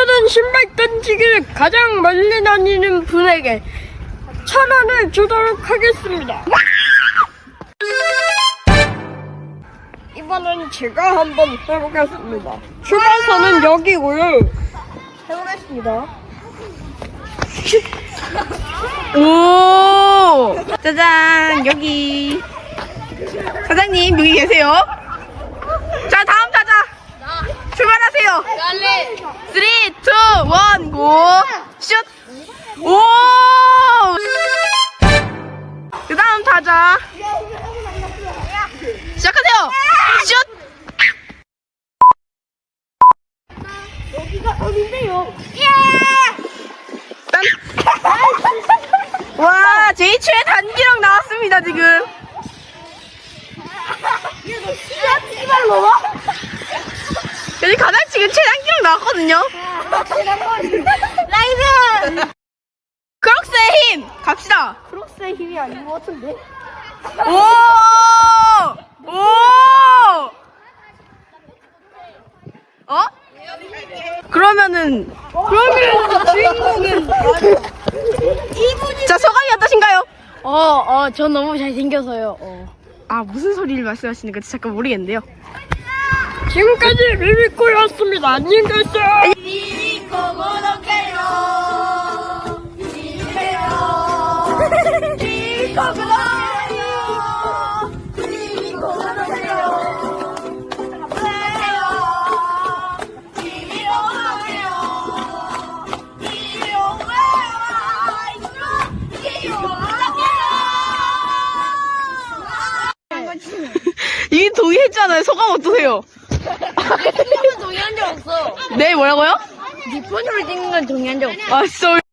저는 신발 던지기를 가장 멀리 다니는 분에게 천 원을 주도록 하겠습니다. 이번엔 제가 한번 해보겠습니다. 출발선은 여기고요. 해보겠습니다. 오! 짜잔, 여기. 사장님, 여기 계세요? 자, 다음 타자. 출발하세요. 3, 2, 1, 고! 슛! 오! 그 다음 타자. 시작하세요. 슛! 딴. 와, 제최 단기력 나왔습니다, 지금. 여기 가장 최단기력 나왔거든요. 라이브! 크록스의 힘! 갑시다! 크록스의 힘이 아닌 것 같은데? 오! 오! 어? 그러면은 그러면 주인공은 자 소감이 어떠신가요? 어, 어, 저 너무 잘생겨서요. 어. 아 무슨 소리를 말씀하시는 건지 잠깐 모르겠는데요. 지금까지 리리코였습니다. 안녕히 계세요. 이미 동의했잖아요. 소감 어떠세요? 폰으로 동의한 적 없어. 네 뭐라고요? 네 폰으로 찍는 건 동의한 적 없어. 아 쏘.